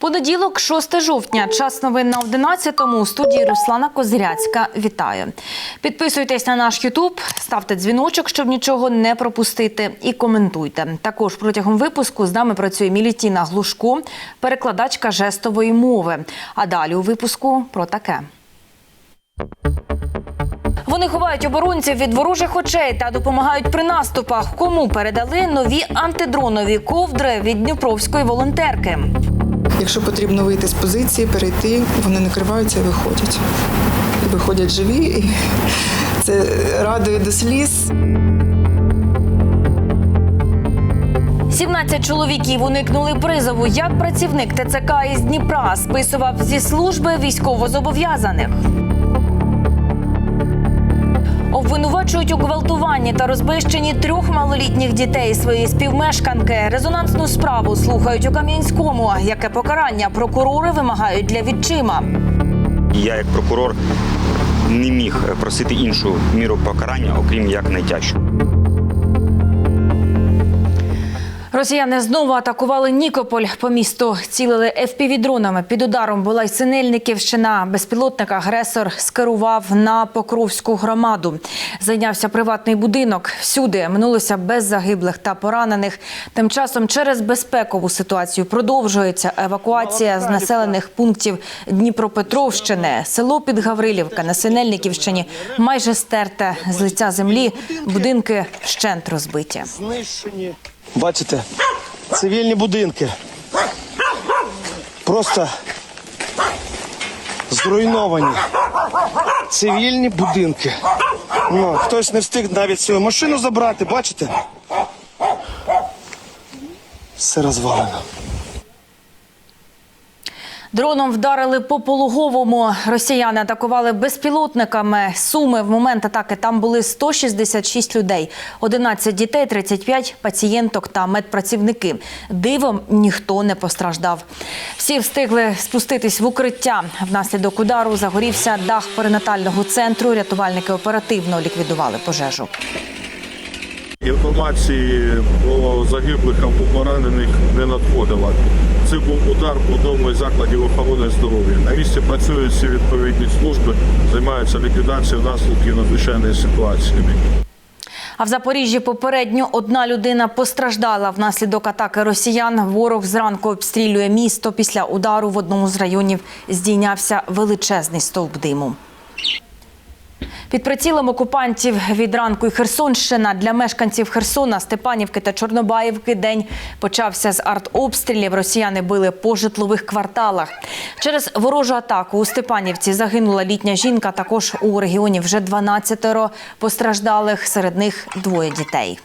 Понеділок, 6 жовтня. Час новин на 11-му. У студії Руслана Козиряцька. Вітаю. Підписуйтесь на наш Ютуб, ставте дзвіночок, щоб нічого не пропустити, і коментуйте. Також протягом випуску з нами працює Мілітіна Глушко, перекладачка жестової мови. А далі у випуску про таке. Вони ховають оборонців від ворожих очей та допомагають при наступах. Кому передали нові антидронові ковдри від дніпровської волонтерки? Якщо потрібно вийти з позиції, перейти, вони накриваються і виходять. Виходять живі, і це радує до сліз. 17 чоловіків уникнули призову. Як працівник ТЦК із Дніпра списував зі служби військовозобов'язаних. Обвинувачують у гвалтуванні та розбищенні трьох малолітніх дітей своєї співмешканки. Резонансну справу слухають у Кам'янському. Яке покарання прокурори вимагають для відчима? Я як прокурор не міг просити іншу міру покарання, окрім як найтяжчу. Росіяни знову атакували Нікополь по місту. Цілили ФПВ-дронами. Під ударом була й Синельниківщина. Безпілотник агресор скерував на Покровську громаду. Зайнявся приватний будинок. Всюди минулося без загиблих та поранених. Тим часом через безпекову ситуацію продовжується евакуація з населених пунктів Дніпропетровщини. Село Підгаврилівка на Синельниківщині майже стерте з лиця землі. Будинки вщент розбиті. Бачите, цивільні будинки. Просто зруйновані. Цивільні будинки. Ну, хтось не встиг навіть свою машину забрати, бачите? Все розвалено. Дроном вдарили по пологовому. Росіяни атакували безпілотниками. Суми в момент атаки там були 166 людей, 11 дітей, 35 пацієнток та медпрацівники. Дивом ніхто не постраждав. Всі встигли спуститись в укриття. Внаслідок удару загорівся дах перинатального центру. Рятувальники оперативно ліквідували пожежу. Інформації про загиблих або поранених не надходило. Це був удар по одному із закладів охорони здоров'я. На місці працюють всі відповідні служби, займаються ліквідацією наслідків надзвичайної ситуації. А в Запоріжжі попередньо одна людина постраждала внаслідок атаки росіян. Ворог зранку обстрілює місто. Після удару в одному з районів здійнявся величезний стовп диму. Під прицілом окупантів від ранку і Херсонщина для мешканців Херсона, Степанівки та Чорнобаївки день почався з артобстрілів. Росіяни били по житлових кварталах. Через ворожу атаку у Степанівці загинула літня жінка. Також у регіоні вже 12 постраждалих, серед них двоє дітей.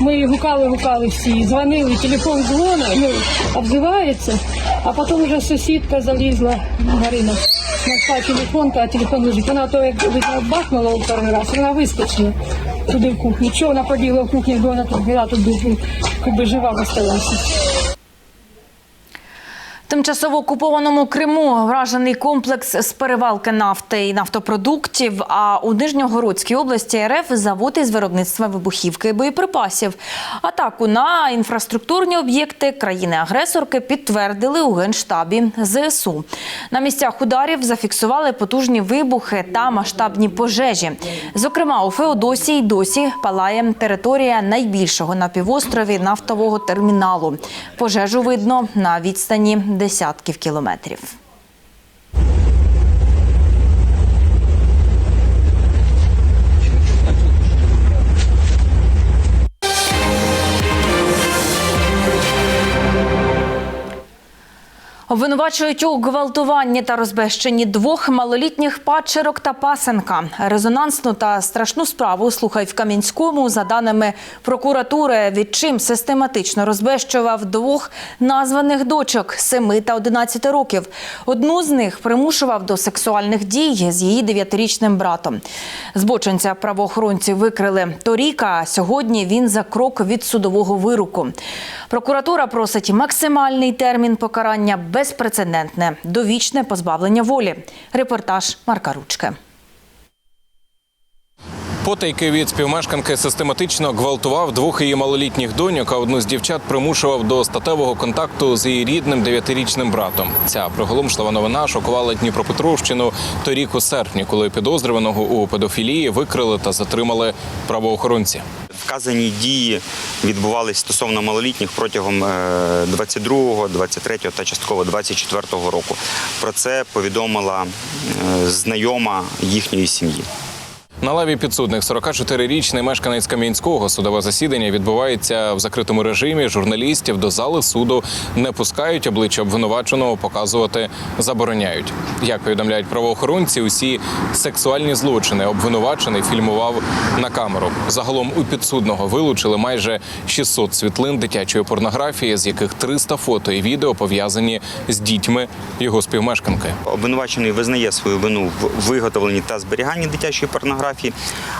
Ми гукали, гукали всі, дзвонили, телефон дзвонить, ну, обзивається, а потім вже сусідка залізла, Марина, знайшла телефон, а телефон лежить. Вона то як бахнула у перший раз, вона вискочила туди в кухню. Чого вона побігла в кухню, бо вона тут була, тут би жива осталася. Тимчасово окупованому Криму вражений комплекс з перевалки нафти і нафтопродуктів. А у Нижньогородській області РФ завод із виробництва вибухівки і боєприпасів. Атаку на інфраструктурні об'єкти країни-агресорки підтвердили у генштабі ЗСУ. На місцях ударів зафіксували потужні вибухи та масштабні пожежі. Зокрема, у Феодосії досі палає територія найбільшого на півострові нафтового терміналу. Пожежу видно на відстані десятків кілометрів. Обвинувачують у гвалтуванні та розбещенні двох малолітніх падчерок та пасенка. Резонансну та страшну справу слухають в Кам'янському. За даними прокуратури, відчим систематично розбещував двох названих дочок 7 та 11 років. Одну з них примушував до сексуальних дій з її дев'ятирічним братом. Збочинця правоохоронці викрили торік, а сьогодні він за крок від судового вироку. Прокуратура просить максимальний термін покарання безпрецедентне довічне позбавлення волі. Репортаж Марка Ручки. Потайки від співмешканки систематично гвалтував двох її малолітніх доньок, а одну з дівчат примушував до статевого контакту з її рідним дев'ятирічним братом. Ця приголомшлива новина шокувала Дніпропетровщину торік у серпні, коли підозрюваного у педофілії викрили та затримали правоохоронці. Вказані дії відбувалися стосовно малолітніх протягом 22, 23 та частково 24 року. Про це повідомила е, знайома їхньої сім'ї. На лаві підсудних 44-річний мешканець Кам'янського судове засідання відбувається в закритому режимі. Журналістів до зали суду не пускають, обличчя обвинуваченого показувати забороняють. Як повідомляють правоохоронці, усі сексуальні злочини обвинувачений фільмував на камеру. Загалом у підсудного вилучили майже 600 світлин дитячої порнографії, з яких 300 фото і відео пов'язані з дітьми його співмешканки. Обвинувачений визнає свою вину в виготовленні та зберіганні дитячої порнографії,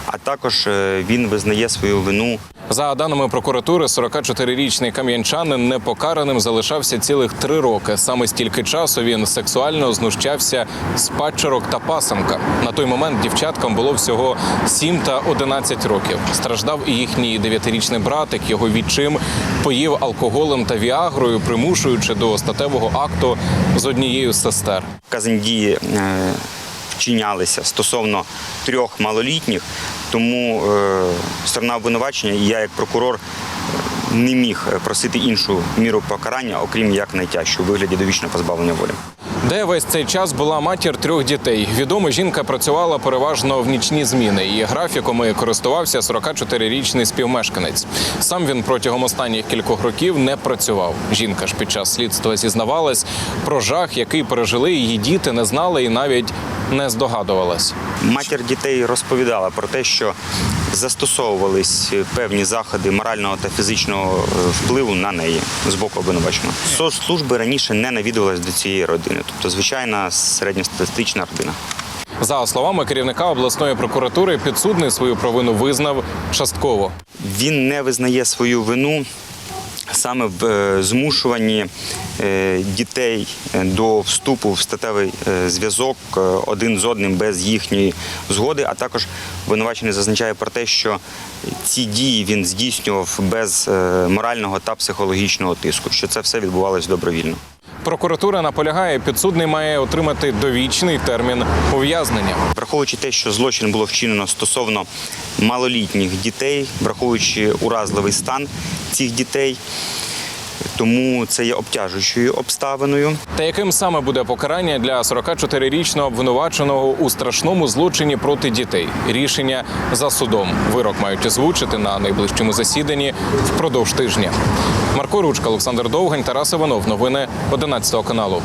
а також е, він визнає свою вину За даними прокуратури, 44-річний кам'янчанин непокараним залишався цілих три роки. Саме стільки часу він сексуально знущався з падчерок та пасенка. На той момент дівчаткам було всього 7 та 11 років. Страждав і їхній дев'ятирічний братик. Його відчим поїв алкоголем та віагрою, примушуючи до статевого акту з однією з сестер. вказані дії е, вчинялися стосовно трьох малолітніх, тому е, сторона обвинувачення і я як прокурор не міг просити іншу міру покарання, окрім як найтяжчу у вигляді довічного позбавлення волі. Де весь цей час була матір трьох дітей. Відомо, жінка працювала переважно в нічні зміни. Її графіком користувався 44-річний співмешканець. Сам він протягом останніх кількох років не працював. Жінка ж під час слідства зізнавалась про жах, який пережили її діти, не знала і навіть не здогадувалась. Матір дітей розповідала про те, що застосовувались певні заходи морального та фізичного е, впливу на неї з боку обвинуваченого. Соцслужби раніше не навідувалися до цієї родини, тобто звичайна середньостатистична родина. За словами керівника обласної прокуратури, підсудний свою провину визнав частково. Він не визнає свою вину саме в е, змушуванні е, дітей е, до вступу в статевий зв'язок один з одним без їхньої згоди, а також обвинувачений зазначає про те, що ці дії він здійснював без морального та психологічного тиску, що це все відбувалось добровільно. Прокуратура наполягає, підсудний має отримати довічний термін ув'язнення. Враховуючи те, що злочин було вчинено стосовно малолітніх дітей, враховуючи уразливий стан цих дітей, тому це є обтяжуючою обставиною. Та яким саме буде покарання для 44-річного обвинуваченого у страшному злочині проти дітей? Рішення за судом. Вирок мають озвучити на найближчому засіданні впродовж тижня. Марко Ручка, Олександр Довгань, Тарас Іванов. Новини 11 каналу.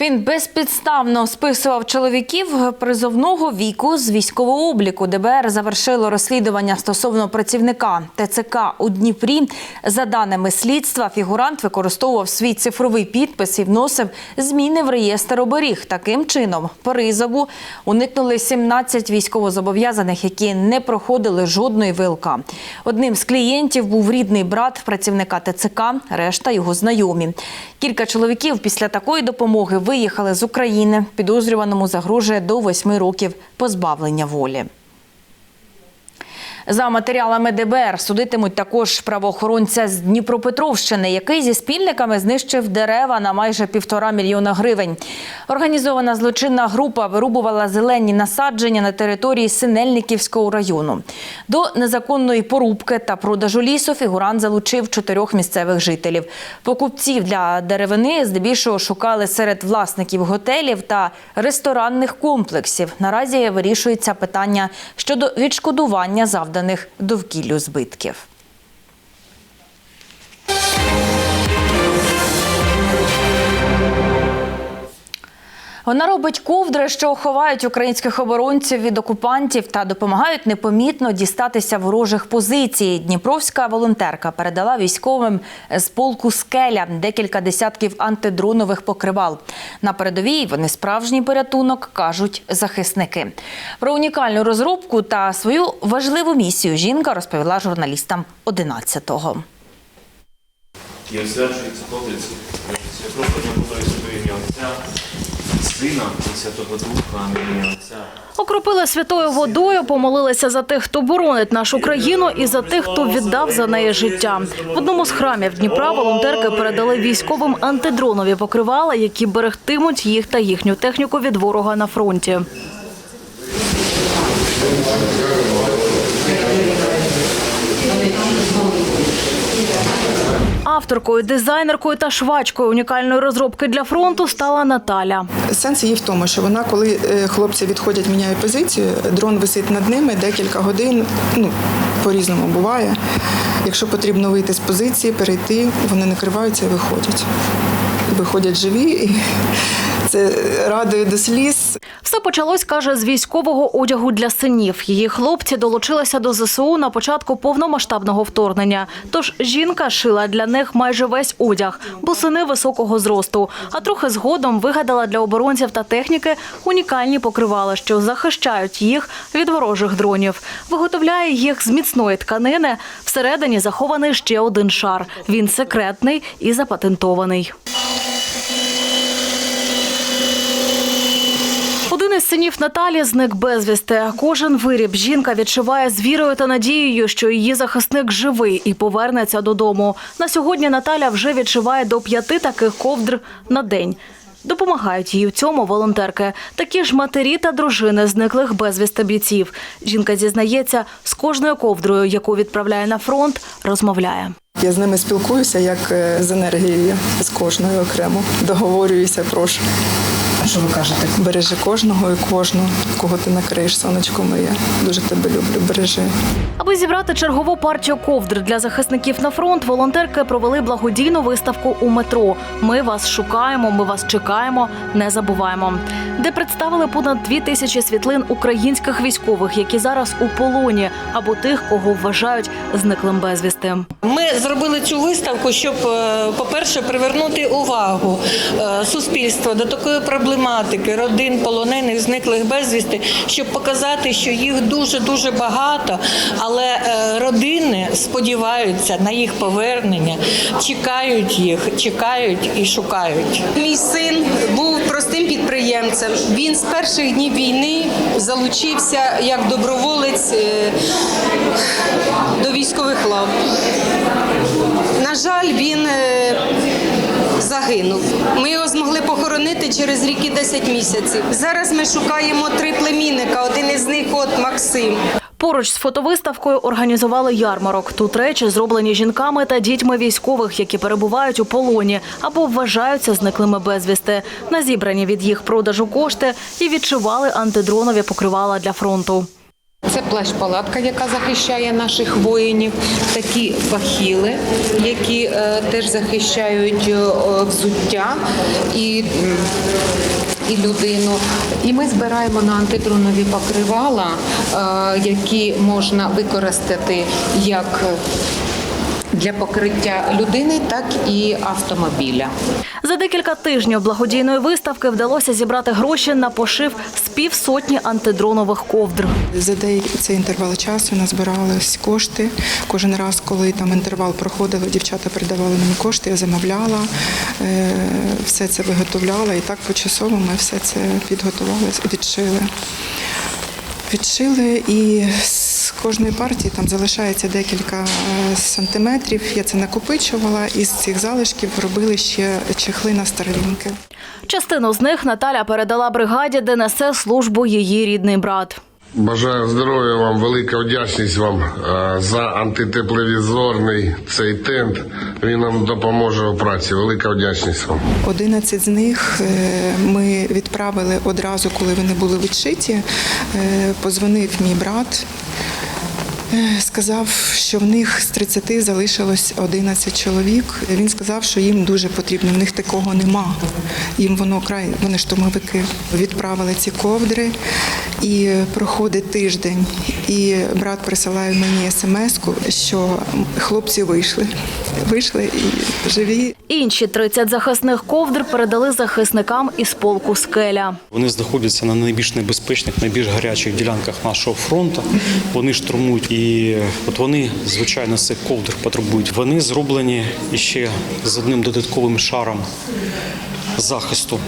Він безпідставно списував чоловіків призовного віку з військового обліку. ДБР завершило розслідування стосовно працівника ТЦК у Дніпрі. За даними слідства, фігурант використовував свій цифровий підпис і вносив зміни в реєстр оберіг. Таким чином, призову уникнули 17 військовозобов'язаних, які не проходили жодної ВЛК. Одним з клієнтів був рідний брат працівника ТЦК, решта його знайомі. Кілька чоловіків після такої допомоги виїхали з України. Підозрюваному загрожує до восьми років позбавлення волі. За матеріалами ДБР судитимуть також правоохоронця з Дніпропетровщини, який зі спільниками знищив дерева на майже півтора мільйона гривень. Організована злочинна група вирубувала зелені насадження на території Синельниківського району. До незаконної порубки та продажу лісу фігурант залучив чотирьох місцевих жителів. Покупців для деревини здебільшого шукали серед власників готелів та ресторанних комплексів. Наразі вирішується питання щодо відшкодування завданих довкіллю збитків. Вона робить ковдри, що ховають українських оборонців від окупантів та допомагають непомітно дістатися ворожих позицій. Дніпровська волонтерка передала військовим з полку скеля декілька десятків антидронових покривал. На передовій вони справжній порятунок, кажуть захисники. Про унікальну розробку та свою важливу місію жінка розповіла журналістам 11-го. І освячується Отець, святого Бога Святого ім'я Отця, Сина і Святого Духа, ім'я Окропили святою водою, помолилися за тих, хто боронить нашу країну, і за тих, хто віддав за неї життя. В одному з храмів Дніпра волонтерки передали військовим антидронові покривала, які берегтимуть їх та їхню техніку від ворога на фронті. Авторкою, дизайнеркою та швачкою унікальної розробки для фронту стала Наталя. Сенс її в тому, що вона, коли е, хлопці відходять, міняють позицію, дрон висить над ними декілька годин. Ну по-різному буває. Якщо потрібно вийти з позиції, перейти, вони накриваються і виходять. Виходять живі, і це радує до сліз. Все почалось, каже, з військового одягу для синів. Її хлопці долучилися до ЗСУ на початку повномасштабного вторгнення. Тож жінка шила для них майже весь одяг, бо сини високого зросту. А трохи згодом вигадала для оборонців та техніки унікальні покривала, що захищають їх від ворожих дронів. Виготовляє їх з міцної тканини. Всередині захований ще один шар. Він секретний і запатентований. Один із синів Наталі зник безвісти. Кожен виріб жінка відшиває з вірою та надією, що її захисник живий і повернеться додому. На сьогодні Наталя вже відшиває до п'яти таких ковдр на день. Допомагають їй у цьому волонтерки. Такі ж матері та дружини зниклих безвісти бійців. Жінка зізнається, з кожною ковдрою, яку відправляє на фронт, розмовляє. Я з ними спілкуюся як е, з енергією, з кожною окремо. Договорююся, прошу. Що ви кажете? Бережи кожного і кожну, кого ти накриєш, сонечко моє. Дуже тебе люблю, бережи. Аби зібрати чергову партію ковдр для захисників на фронт, волонтерки провели благодійну виставку у метро. Ми вас шукаємо, ми вас чекаємо, не забуваємо. Де представили понад дві тисячі світлин українських військових, які зараз у полоні, або тих, кого вважають зниклим безвісти. Ми зробили цю виставку, щоб, е, по-перше, привернути увагу е, суспільства до такої проблематики родин полонених, зниклих безвісти, щоб показати, що їх дуже дуже багато, але е, родини сподіваються на їх повернення, чекають їх, чекають і шукають. Мій син був простим підприємцем. Він з перших днів війни залучився як доброволець е, до військових лав. На жаль, він е, загинув. Ми його змогли похоронити через рік і 10 місяців. Зараз ми шукаємо три племінника. Один із них от Максим. Поруч з фотовиставкою організували ярмарок. Тут речі зроблені жінками та дітьми військових, які перебувають у полоні або вважаються зниклими безвісти. На зібрані від їх продажу кошти і відшивали антидронові покривала для фронту. Це плащ-палатка, яка захищає наших воїнів, такі бахіли, які е, теж захищають е, взуття і, і людину. І ми збираємо на антидронові покривала, е, які можна використати як для покриття людини, так і автомобіля. За декілька тижнів благодійної виставки вдалося зібрати гроші на пошив з півсотні антидронових ковдр. За деякий цей інтервал часу назбирались кошти. Кожен раз, коли там інтервал проходив, дівчата передавали мені кошти, я замовляла, е, все це виготовляла. І так почасово ми все це підготували, відшили. Відшили і з кожної партії там залишається декілька е, сантиметрів. Я це накопичувала і з цих залишків робили ще чехли на старлінки. Частину з них Наталя передала бригаді, де несе службу її рідний брат. Бажаю здоров'я вам, велика вдячність вам е, за антитепловізорний цей тент. Він нам допоможе у праці. Велика вдячність вам. 11 з них е, ми відправили одразу, коли вони були відшиті. Позвонив мій брат. Сказав, що в них з 30 залишилось 11 чоловік. Він сказав, що їм дуже потрібно. В них такого нема. Їм воно край, вони штурмовики відправили ці ковдри. І проходить тиждень, і брат присилає мені смс-ку, що хлопці вийшли. Вийшли і живі. Інші 30 захисних ковдр передали захисникам із полку «Скеля». Вони знаходяться на найбільш небезпечних, найбільш гарячих ділянках нашого фронту. Вони штурмують і от вони, звичайно, з цих ковдр потребують. Вони зроблені ще з одним додатковим шаром захисту.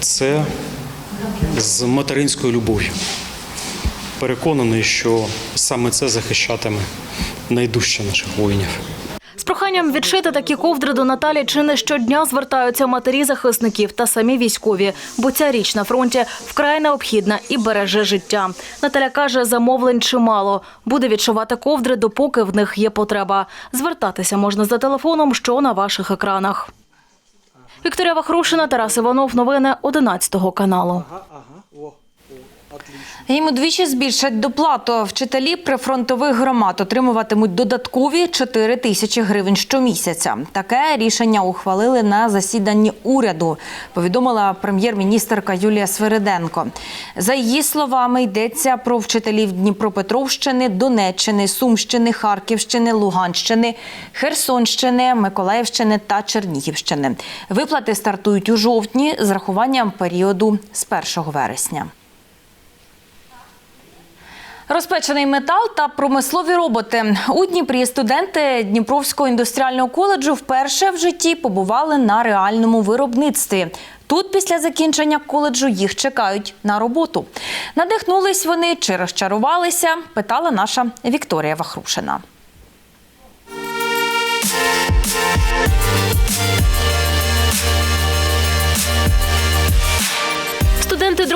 Це з материнською любов'ю. Переконаний, що саме це захищатиме найдужче наших воїнів. Проханням відшити такі ковдри до Наталі чи не щодня звертаються матері захисників та самі військові, бо ця річ на фронті вкрай необхідна і береже життя. Наталя каже, замовлень чимало. Буде відшивати ковдри, допоки в них є потреба. Звертатися можна за телефоном, що на ваших екранах. Вікторія Вахрушина, Тарас Іванов. Новини 11 каналу. Їм удвічі збільшать доплату. Вчителі прифронтових громад отримуватимуть додаткові 4 тисячі гривень щомісяця. Таке рішення ухвалили на засіданні уряду, повідомила прем'єр-міністерка Юлія Свириденко. За її словами, йдеться про вчителів Дніпропетровщини, Донеччини, Сумщини, Харківщини, Луганщини, Херсонщини, Миколаївщини та Чернігівщини. Виплати стартують у жовтні з рахуванням періоду з 1 вересня. Розпечений метал та промислові роботи у Дніпрі студенти Дніпровського індустріального коледжу вперше в житті побували на реальному виробництві. Тут після закінчення коледжу їх чекають на роботу. Надихнулись вони чи розчарувалися? Питала наша Вікторія Вахрушина.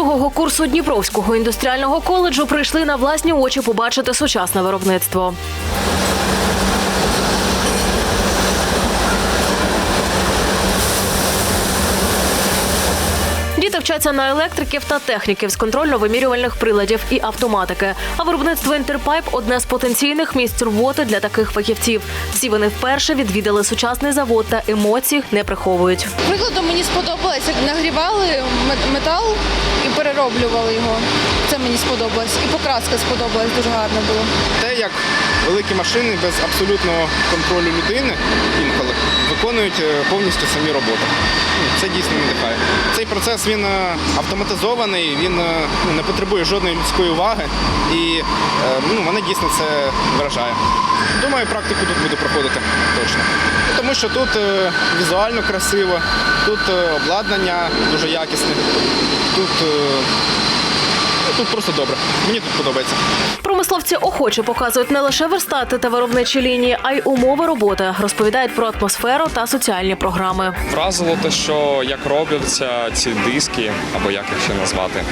Другого курсу Дніпровського індустріального коледжу прийшли на власні очі побачити сучасне виробництво. Діти вчаться на електриків та техніків з контрольно-вимірювальних приладів і автоматики. А виробництво Інтерпайп одне з потенційних місць роботи для таких фахівців. Всі вони вперше відвідали сучасний завод та емоцій не приховують. Прикладом мені сподобалось, як нагрівали метал і перероблювали його. Це мені сподобалось. І покраска сподобалась, дуже гарно було. те, як великі машини без абсолютного контролю людини інколи виконують е, повністю самі роботи. Ну, Це дійсно надихає. Цей процес він е, автоматизований, він е, ну, не потребує жодної людської уваги і ну, мене дійсно це вражає. Думаю, практику тут буду проходити точно. Тому що тут візуально красиво, тут обладнання дуже якісне, тут, ну, тут просто добре. Мені тут подобається. Промисловці охоче показують не лише верстати та виробничі лінії, а й умови роботи. Розповідають про атмосферу та соціальні програми. Вразило те, що як робляться ці диски, або як їх ще назвати.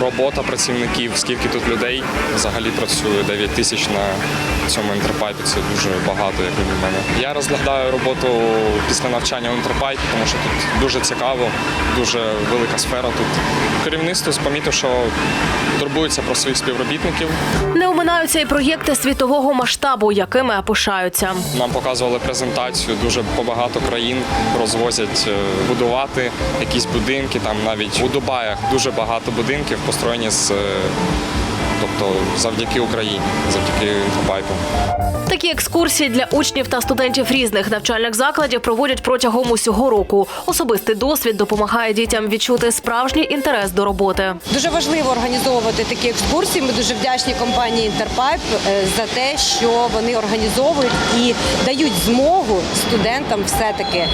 Робота працівників, скільки тут людей взагалі працює, 9 тисяч на цьому інтерпайпі, це дуже багато, як для мене. Я розглядаю роботу після навчання в інтерпайпі, тому що тут дуже цікаво, дуже велика сфера тут. Керівництво помітив, що турбується про своїх співробітників. Не оминаються і проєкти світового масштабу, якими пишаються. Нам показували презентацію, дуже багато країн розвозять е, будувати якісь будинки. Там навіть у Дубаях дуже багато будинків построєні з. Тобто завдяки Україні, завдяки інтерпайпу. Такі екскурсії для учнів та студентів різних навчальних закладів проводять протягом усього року. Особистий досвід допомагає дітям відчути справжній інтерес до роботи. Дуже важливо організовувати такі екскурсії. Ми дуже вдячні компанії Інтерпайп е, за те, що вони організовують і дають змогу студентам все-таки е,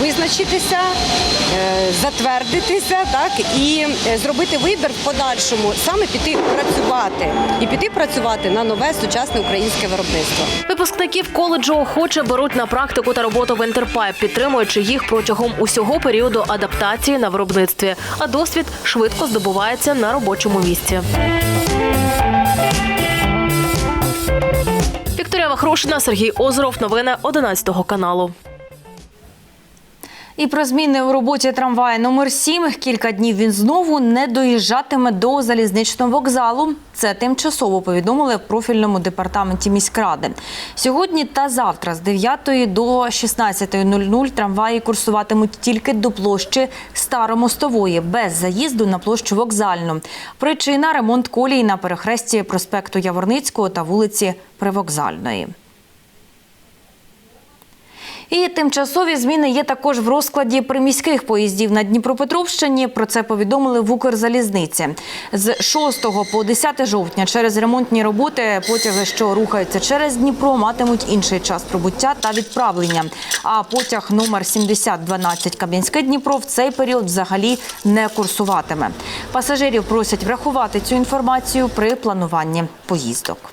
визначитися, е, затвердитися, так і зробити вибір в подальшому, саме піти працювати і піти працювати на нове сучасне українське виробництво. Випускників коледжу охоче беруть на практику та роботу в Інтерпайп, підтримуючи їх протягом усього періоду адаптації на виробництві. А досвід швидко здобувається на робочому місці. Вікторія Вахрушина, Сергій Озеров. Новини 11 каналу. І про зміни у роботі трамвая номер 7 Кілька днів він знову не доїжджатиме до залізничного вокзалу. Це тимчасово повідомили в профільному департаменті міськради. Сьогодні та завтра з 9 до 16.00 трамваї курсуватимуть тільки до площі Старомостової, без заїзду на площу вокзальну. Причина ремонт колій на перехресті проспекту Яворницького та вулиці Привокзальної. І тимчасові зміни є також в розкладі приміських поїздів на Дніпропетровщині. Про це повідомили в Укрзалізниці. З 6 по 10 жовтня через ремонтні роботи потяги, що рухаються через Дніпро, матимуть інший час прибуття та відправлення. А потяг номер 7012 Кам'янське Дніпро в цей період взагалі не курсуватиме. Пасажирів просять врахувати цю інформацію при плануванні поїздок.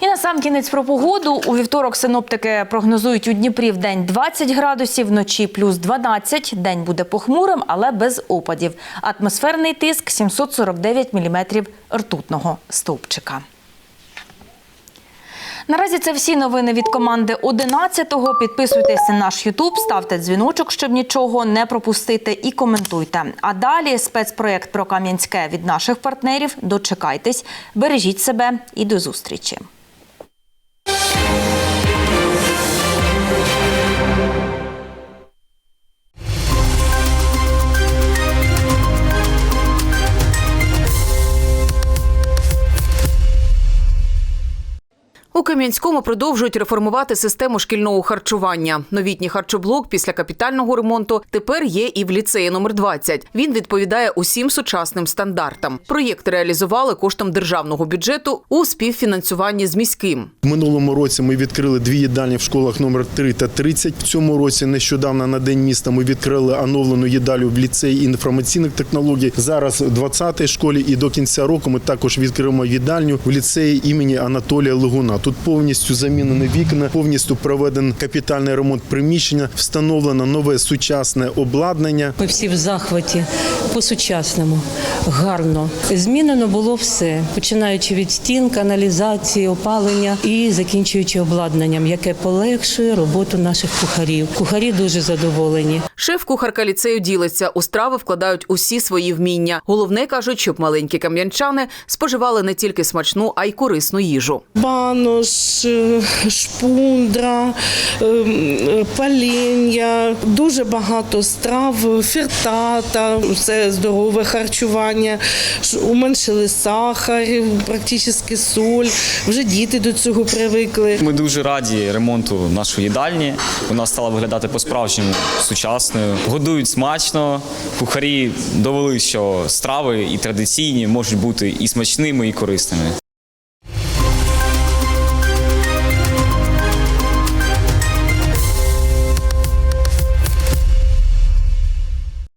І на сам кінець про погоду. У вівторок синоптики прогнозують у Дніпрі в день 20 градусів, вночі плюс 12. День буде похмурим, але без опадів. Атмосферний тиск 749 міліметрів ртутного стовпчика. Наразі це всі новини від команди 11-го. Підписуйтесь на наш Ютуб, ставте дзвіночок, щоб нічого не пропустити, і коментуйте. А далі спецпроєкт про Кам'янське від наших партнерів. Дочекайтесь, бережіть себе і до зустрічі. У Кам'янському продовжують реформувати систему шкільного харчування. Новітній харчоблок після капітального ремонту тепер є і в ліцеї номер 20. Він відповідає усім сучасним стандартам. Проєкт реалізували коштом державного бюджету у співфінансуванні з міським. В минулому році ми відкрили дві їдальні в школах номер 3 та 30. В цьому році нещодавно на день міста ми відкрили оновлену їдалю в ліцеї інформаційних технологій. Зараз в 20-й школі і до кінця року ми також відкриємо їдальню в ліцеї імені Анатолія Лигуна. Тут повністю замінені вікна, повністю проведений капітальний ремонт приміщення, встановлено нове сучасне обладнання. Ми всі в захваті по-сучасному, гарно. Змінено було все, починаючи від стін, каналізації, опалення і закінчуючи обладнанням, яке полегшує роботу наших кухарів. Кухарі дуже задоволені. Шеф-кухарка ліцею ділиться. У страви вкладають усі свої вміння. Головне кажуть, щоб маленькі кам'янчани споживали не тільки смачну, а й корисну їжу. банош, е, шпундра, ем, паління, дуже багато страв, фіртата, це здорове харчування, уменшили сахар, практично соль. Вже діти до цього привикли. Ми дуже раді ремонту нашої їдальні. Вона стала виглядати по-справжньому сучасною. Годують смачно. Кухарі довели, що страви і традиційні можуть бути і смачними, і корисними.